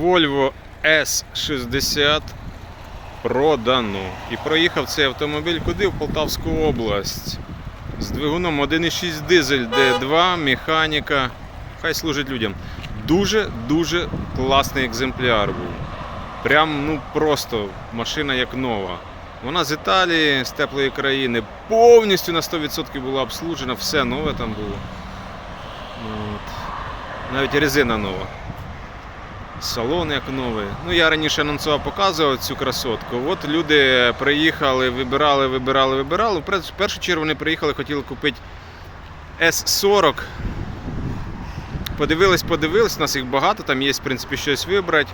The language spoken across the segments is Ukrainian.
Volvo S60 продано. І проїхав цей автомобіль куди? В Полтавську область. З двигуном 1,6 дизель D2, механіка. Хай служить людям. Дуже-дуже класний екземпляр був. Прям ну просто машина як нова. Вона з Італії, з теплої країни, повністю на 100% була обслужена, все нове там було. От. Навіть резина нова. Салон як новий. Ну я раніше анонсував, показував цю красотку. От люди приїхали, вибирали, вибирали, вибирали. В першу чергу вони приїхали, хотіли купити S40. Подивились, подивились, у нас їх багато, там є в принципі щось вибрати.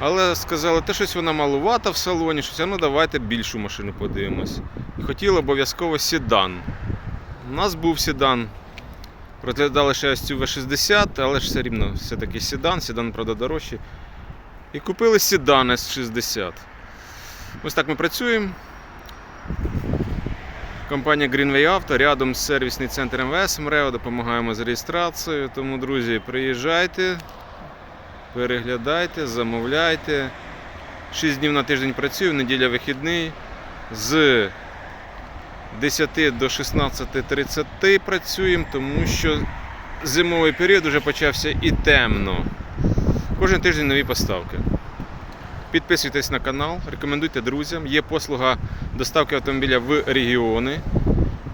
Але сказали, те щось вона малувата в салоні, щось, ну давайте більшу машину подивимось. І хотіли обов'язково седан. У нас був седан. Розглядали ще ось цю V60, але ж все рівно все-таки седан, седан, правда, дорожчий. І купили седан S60. Ось так ми працюємо. Компанія Greenway Auto рядом з сервісний центр МВС МРЕО, допомагаємо з реєстрацією. Тому, друзі, приїжджайте, переглядайте, замовляйте. 6 днів на тиждень працюю, неділя вихідний. З 10 до 16.30 працюємо, тому що зимовий період вже почався і темно. Кожен тиждень нові поставки. Підписуйтесь на канал, рекомендуйте друзям. Є послуга доставки автомобіля в регіони,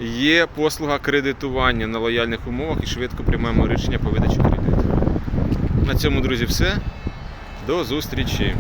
є послуга кредитування на лояльних умовах і швидко приймаємо рішення по видачі кредиту. На цьому, друзі, все. До зустрічі!